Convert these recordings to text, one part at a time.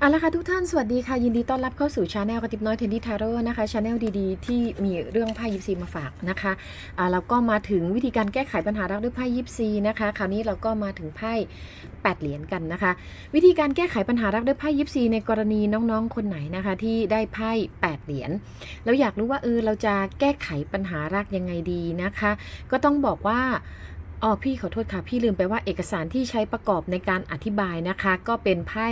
เอาละค่ะทุกท่านสวัสดีค่ะ ยินดีต้อนรับเข้าสู่ชาแนลกระติบน้อยเทนดี้ทาโร่นะคะชาแนลดีๆ ที่มีเรื่องไพ่ยิปซีมาฝากนะคะอ่าก็มาถึงวิธีการแก้ไขปัญหารักด้วยไพ่ยิปซีนะคะ คราวนี้เราก็มาถึงไพ่8เหรียญกันนะคะ วิธีการแก้ไขปัญหารักด้วยไพ่ยิปซีในกรณีน้องๆ คนไหนนะคะ ที่ได้ไพ่8เหรียญแล้วอยากรู้ว่าเออเราจะแก้ไขปัญหารักยังไงดีนะคะ ก็ต้องบอกว่าอ๋อพี่ขอโทษค่ะพี่ลืมไปว่าเอกสารที่ใช้ประกอบในการอธิบายนะคะ ก็เป็นไพ่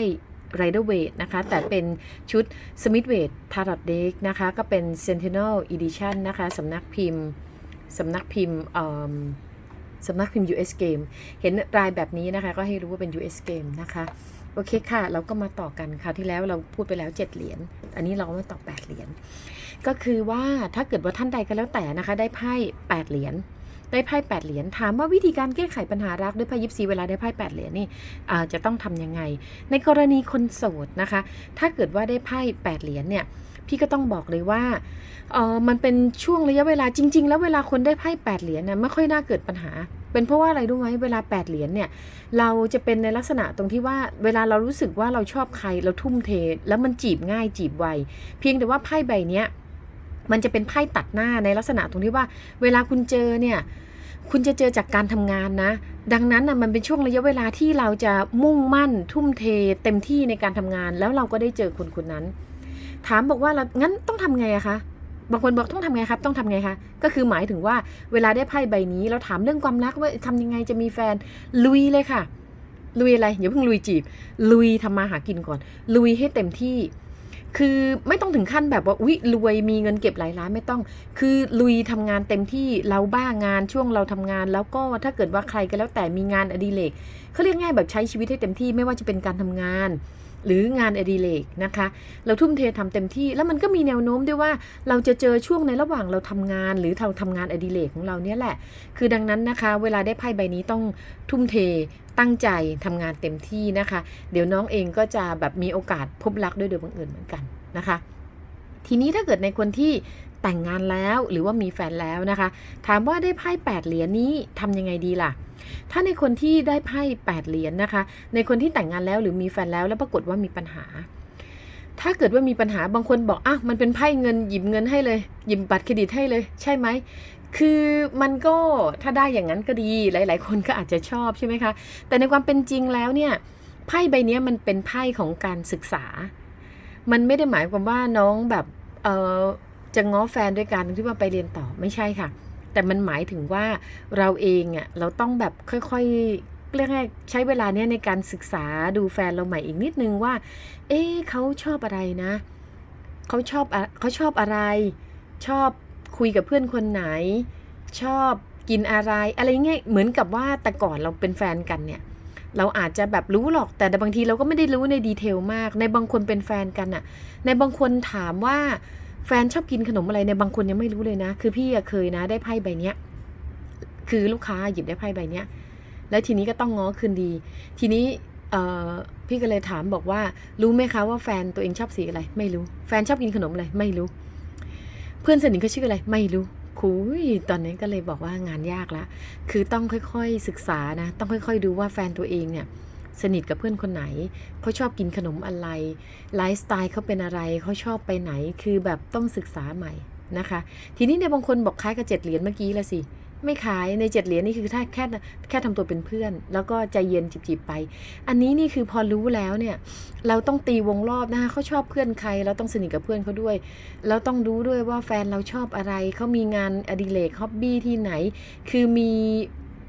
Rider w a i t นะคะ แต่เป็นชุด Smith w a i t Tarot Deck นะคะ ก็เป็น Sentinel Edition นะคะสำนักพิมพ์สำนักพิมพ์สำนักพิมพ์ US Game เห็นรายแบบนี้นะคะ ก็ให้รู้ว่าเป็น US Game นะคะ โอเคค่ะ เราก็มาต่อกันค่ะที่แล้วเราพูดไปแล้ว 7 เหรียญ อันนี้เราก็มาต่อ 8 เหรียญ ก็คือว่าถ้าเกิดว่าท่านใดก็แล้วแต่นะคะ ได้ไพ่ 8 เหรียญ ได้ไพ่แปดเหรียญถามว่าวิธีการแก้ไขปัญหารักด้วยไพ่ยิปซีเวลาได้ไพ่แปดเหรียญนี่จะต้องทำยังไง ในกรณีคนโสดนะคะ ถ้าเกิดว่าได้ไพ่แปดเหรียญเนี่ยพี่ก็ต้องบอกเลยว่าเออมันเป็นช่วงระยะเวลาจริง ๆ แล้วเวลาคนได้ไพ่แปดเหรียญนะไม่ค่อยน่าเกิดปัญหา เป็นเพราะว่าอะไรรู้ไหมเวลาแปดเหรียญเนี่ยเราจะเป็นในลักษณะตรงที่ว่าเวลาเรารู้สึกว่าเราชอบใครเราทุ่มเท แล้วมันจีบง่ายจีบไวเพียงแต่ว่าไพ่ใบเนี้ย มันจะเป็นไพ่ตัดหน้าในลักษณะตรงที่ว่า เวลาคุณเจอเนี่ยคุณจะเจอจากการทำงานนะ ดังนั้นนะมันเป็นช่วงระยะเวลาที่เราจะมุ่งมั่น ทุ่มเท เต็มที่ในการทำงาน แล้วเราก็ได้เจอคนคนนั้น ถามบอกว่าเรางั้นต้องทำไงอะคะบางคนบอกต้องทำไงครับ ต้องทำไงคะก็คือหมายถึงว่าเวลาได้ไพ่ใบนี้เราถามเรื่องความรักว่าทำยังไงจะมีแฟนลุยเลยค่ะ ลุยอะไรอย่าเพิ่งลุยจีบ ลุยทำมาหากินก่อน ลุยให้เต็มที่ คือไม่ต้องถึงขั้นแบบว่าอุ๊ยรวยมีเงินเก็บหลายล้านไม่ต้อง คือลุยทำงานเต็มที่เราบ้างานช่วงเราทำงาน แล้วก็ถ้าเกิดว่าใครก็แล้วแต่มีงานอดิเรกเขาเรียกง่ายแบบใช้ชีวิตให้เต็มที่ไม่ว่าจะเป็นการทำงาน หรืองานอดิเรกนะคะ เราทุ่มเททำเต็มที่แล้วมันก็มีแนวโน้มด้วยว่าเราจะเจอช่วงในระหว่างเราทำงาน หรือเราทำงานอดิเรกของเราเนี่ยแหละ คือดังนั้นนะคะ เวลาได้ไพ่ใบนี้ต้องทุ่มเทตั้งใจทำงานเต็มที่นะคะ เดี๋ยวน้องเองก็จะแบบมีโอกาสพบรักด้วยโดยบังเอิญเหมือนกันนะคะทีนี้ถ้าเกิดในคนที่ แต่งงานแล้วหรือว่ามีแฟนแล้วนะคะ ถามว่าได้ไพ่แปดเหรียญนี้ทำยังไงดีล่ะ ถ้าในคนที่ได้ไพ่แปดเหรียญนะคะ ในคนที่แต่งงานแล้วหรือมีแฟนแล้วแล้วปรากฏว่ามีปัญหา ถ้าเกิดว่ามีปัญหาบางคนบอกอะมันเป็นไพ่เงินหยิบเงินให้เลยหยิบบัตรเครดิตให้เลย ใช่ไหมคือมันก็ถ้าได้อย่างนั้นก็ดีหลาย ๆ คนก็อาจจะชอบใช่ไหมคะ แต่ในความเป็นจริงแล้วเนี่ยไพ่ใบนี้มันเป็นไพ่ของการศึกษา มันไม่ได้หมายความว่าน้องแบบเออ จะง้อแฟนด้วยการที่ว่าไปเรียนต่อไม่ใช่ค่ะ แต่มันหมายถึงว่าเราเองอะเราต้องแบบค่อยๆเรียกไงใช้เวลาเนี้ยในการศึกษาดูแฟนเราใหม่อีกนิดนึงว่า เอ๊เขาชอบอะไรนะ เขาชอบอเขาชอบอะไร ชอบคุยกับเพื่อนคนไหน ชอบกินอะไร อะไรเงี้ยเหมือนกับว่าแต่ก่อนเราเป็นแฟนกันเนี่ย เราอาจจะแบบรู้หรอกแต่บางทีเราก็ไม่ได้รู้ในดีเทลมาก ในบางคนเป็นแฟนกันอะในบางคนถามว่า แฟนชอบกินขนมอะไรในบางคนยังไม่รู้เลยนะ คือพี่เคยนะ ได้ไพ่ใบเนี้ย คือลูกค้าหยิบได้ไพ่ใบเนี้ย แล้วทีนี้ก็ต้องง้อคืนดี ทีนี้เพี่ก็เลยถามบอกว่า รู้ไหมคะว่าแฟนตัวเองชอบสีอะไร ไม่รู้ แฟนชอบกินขนมอะไร ไม่รู้ เพื่อนสนิทเขาชื่ออะไร ไม่รู้คุยตอนนี้ก็เลยบอกว่างานยากละ คือต้องค่อยๆศึกษานะ ต้องค่อย ๆ ดูว่าแฟนตัวเองเนี่ย สนิทกับเพื่อนคนไหนเขาชอบกินขนมอะไรไลฟ์สไตล์เขาเป็นอะไรเขาชอบไปไหนคือแบบต้องศึกษาใหม่นะคะ ทีนี้ในยบางคนบอกคล้ายกับเจ็ดเหรียญเมื่อกี้ละสิไม่ขายในเจ็ดเหรียญนี่คือถ้าแค่แค่ทำตัวเป็นเพื่อน แล้วก็ใจเย็นจิบๆไป อันนี้นี่คือพอรู้แล้วเนี่ยเราต้องตีวงรอบนะคะเขาชอบเพื่อนใครเราต้องสนิทกับเพื่อนเขาด้วยเราต้องรู้ด้วยว่าแฟนเราชอบอะไรเขามีงานอดิเรกฮ็อบบี้ที่ไหน คือมี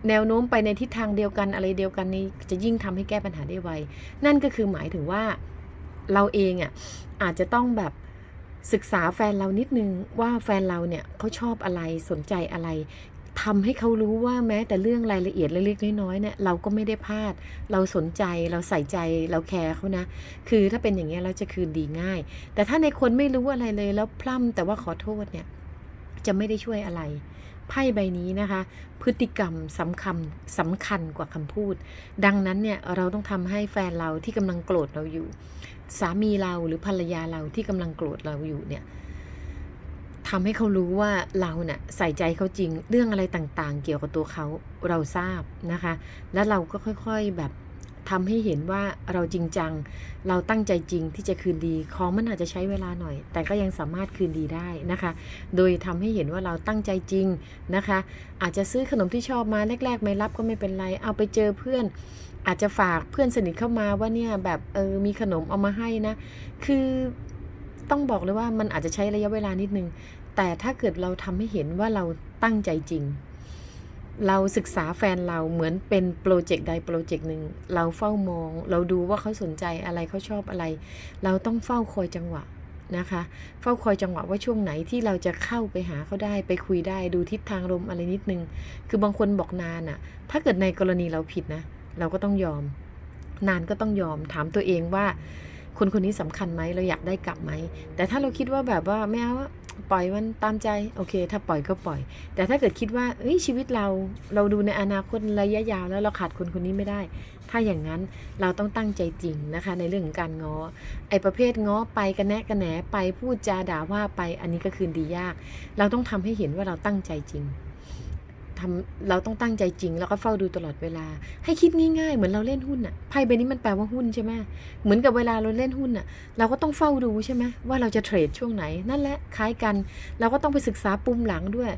แนวโน้มไปในทิศทางเดียวกันอะไรเดียวกันนี้จะยิ่งทำให้แก้ปัญหาได้ไว นั่นก็คือหมายถึงว่าเราเองอะอาจจะต้องแบบศึกษาแฟนเรานิดนึงว่าแฟนเราเนี่ยเขาชอบอะไรสนใจอะไรทำให้เขารู้ว่าแม้แต่เรื่องรายละเอียดเล็กๆน้อยๆเนี่ยเราก็ไม่ได้พลาด เราสนใจเราใส่ใจเราแคร์เขานะ คือถ้าเป็นอย่างเงี้ยเราจะคืนดีง่าย แต่ถ้าในคนไม่รู้อะไรเลยแล้วพร่ำแต่ว่าขอโทษเนี่ยจะไม่ได้ช่วยอะไร ไพ่ใบนี้นะคะ พฤติกรรมสำคัญสำคัญกว่าคำพูด ดังนั้นเนี่ยเราต้องทำให้แฟนเราที่กำลังโกรธเราอยู่ สามีเราหรือภรรยาเราที่กำลังโกรธเราอยู่เนี่ยทำให้เขารู้ว่าเราเนี่ยใส่ใจเขาจริงเรื่องอะไรต่างๆ เกี่ยวกับตัวเขาเราทราบนะคะ แล้วเราก็ค่อยๆแบบ ทำให้เห็นว่าเราจริงจัง เราตั้งใจจริงที่จะคืนดีของมันอาจจะใช้เวลาหน่อย แต่ก็ยังสามารถคืนดีได้นะคะ โดยทำให้เห็นว่าเราตั้งใจจริงนะคะ อาจจะซื้อขนมที่ชอบมาแรก ๆ ไม่รับก็ไม่เป็นไร เอาไปเจอเพื่อน อาจจะฝากเพื่อนสนิทเข้ามาว่าเนี่ยแบบเออมีขนมเอามาให้นะ คือต้องบอกเลยว่ามันอาจจะใช้ระยะเวลานิดนึง แต่ถ้าเกิดเราทำให้เห็นว่าเราตั้งใจจริง เราศึกษาแฟนเราเหมือนเป็นโปรเจกต์ใดโปรเจกต์หนึ่งเราเฝ้ามอง เราดูว่าเขาสนใจอะไรเขาชอบอะไร เราต้องเฝ้าคอยจังหวะนะคะ เฝ้าคอยจังหวะว่าช่วงไหนที่เราจะเข้าไปหาเขาได้ไปคุยได้ดูทิศทางลมอะไรนิดนึง คือบางคนบอกนานอะ่ะ ถ้าเกิดในกรณีเราผิดนะ เราก็ต้องยอม นานก็ต้องยอมถามตัวเองว่าคนคนนี้สำคัญไหมเราอยากได้กลับไหมแต่ถ้าเราคิดว่าแบบว่าไม่เอา ปล่อยมันตามใจโอเค ถ้าปล่อยก็ปล่อย แต่ถ้าเกิดคิดว่าเอ้ยชีวิตเราเราดูในอนาคตระยะยาวแล้วเราขาดคนคนนี้ไม่ได้ ถ้าอย่างนั้นเราต้องตั้งใจจริงนะคะ ในเรื่องของการง้อไอ้ประเภทง้อไปกันแนะกันแหนไปพูดจาด่าว่าไปอันนี้ก็คืนดียาก เราต้องทำให้เห็นว่าเราตั้งใจจริง ทำเราต้องตั้งใจจริง แล้วก็เฝ้าดูตลอดเวลา ให้คิดง่ายๆ เหมือนเราเล่นหุ้นอะไพ่ใบนี้มันแปลว่าหุ้นใช่ไหมเหมือนกับเวลาเราเล่นหุ้นอะเราก็ต้องเฝ้าดูใช่ไหมว่าเราจะเทรดช่วงไหนนั่นแหละคล้ายกัน เราก็ต้องไปศึกษาปุ่มหลังด้วย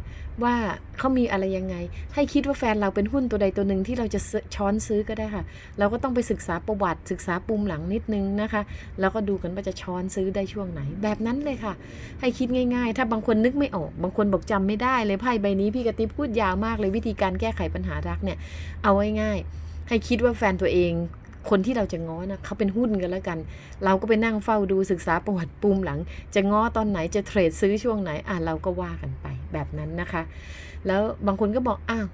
ว่าเขามีอะไรยังไง ให้คิดว่าแฟนเราเป็นหุ้นตัวใดตัวหนึ่งที่เราจะช้อนซื้อก็ได้ค่ะ เราก็ต้องไปศึกษาประวัติ ศึกษาปุ่มหลังนิดนึงนะคะ แล้วก็ดูกันว่าจะช้อนซื้อได้ช่วงไหน แบบนั้นเลยค่ะ ให้คิดง่าย ๆ ถ้าบางคนนึกไม่ออก บางคนบอกจำไม่ได้เลยไพ่ใบนี้พี่กระติบพูดยาวมากากเลยวิธีการแก้ไขปัญหารักเนี่ย เอาไว้ง่ายๆให้คิดว่าแฟนตัวเองคนที่เราจะง้อนะเขาเป็นหุ้นกันแล้วกัน เราก็ไปนั่งเฝ้าดูศึกษาประวัติปุ่มหลัง จะง้อตอนไหนจะเทรดซื้อช่วงไหนอะเราก็ว่ากันไปแบบนั้นนะคะ แล้วบางคนก็บอกอ้าว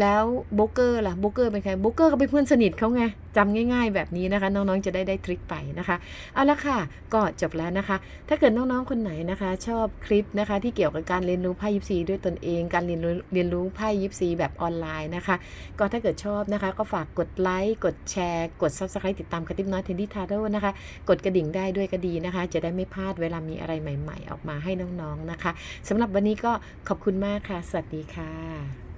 แล้วโบเกอร์ล่ะโบเกอร์เป็นใครโบเกอร์ก็เป็นเพื่อนสนิทเขาไงจำง่าย ๆ แบบนี้นะคะ น้องๆจะได้ได้ทริคไปนะคะเอาละค่ะ ก็จบแล้วนะคะ ถ้าเกิดน้องๆคนไหนนะคะ ชอบคลิปนะคะ ที่เกี่ยวกับการเรียนรู้ไพ่ยิปซีด้วยตนเอง การเรียนรู้เรียนรู้ไพ่ยิปซีแบบออนไลน์นะคะ ก็ถ้าเกิดชอบนะคะ ก็ฝากกดไลค์กดแชร์กด subscribe ติดตามกระติบน้อยเทนดี้ทาโร่นะคะ กดกระดิ่งได้ด้วยก็ดีนะคะ จะได้ไม่พลาดเวลามีอะไรใหม่ ๆ ออกมาให้น้องๆนะคะสำหรับวันนี้ก็ขอบคุณมากค่ะ สวัสดีค่ะ